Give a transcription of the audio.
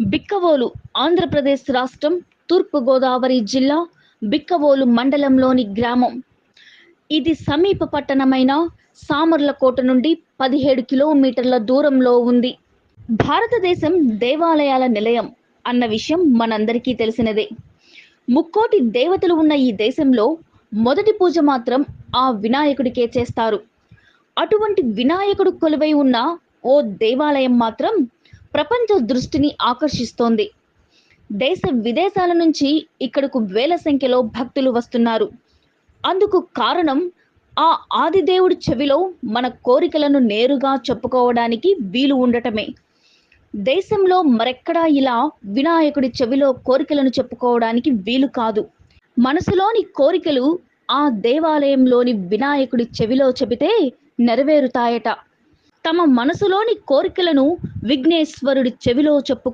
బిక్కవోలు ఆంధ్రప్రదేశ్ రాష్ట్రం తూర్పుగోదావరి జిల్లా బిక్కవోలు మండలంలోని గ్రామం. ఇది సమీప పట్టణమైన సామర్లకోట నుండి పదిహేడు కిలోమీటర్ల దూరంలో ఉంది. భారతదేశం దేవాలయాల నిలయం అన్న విషయం మనందరికీ తెలిసినదే. ముక్కోటి దేవతలు ఉన్న ఈ దేశంలో మొదటి పూజ మాత్రం ఆ వినాయకుడికే చేస్తారు. అటువంటి వినాయకుడు కొలువై ఉన్న ఓ దేవాలయం మాత్రం ప్రపంచ దృష్టిని ఆకర్షిస్తోంది. దేశ విదేశాల నుంచి ఇక్కడకు వేల సంఖ్యలో భక్తులు వస్తున్నారు. అందుకు కారణం ఆ ఆదిదేవుడి చెవిలో మన కోరికలను నేరుగా చెప్పుకోవడానికి వీలు ఉండటమే. దేశంలో మరెక్కడా ఇలా వినాయకుడి చెవిలో కోరికలను చెప్పుకోవడానికి వీలు కాదు. మనసులోని కోరికలు ఆ దేవాలయంలోని వినాయకుడి చెవిలో చెబితే నెరవేరుతాయట. తమ మనసులోని కోరికలను విఘ్నేశ్వరుడి చెవిలో చెప్పుకు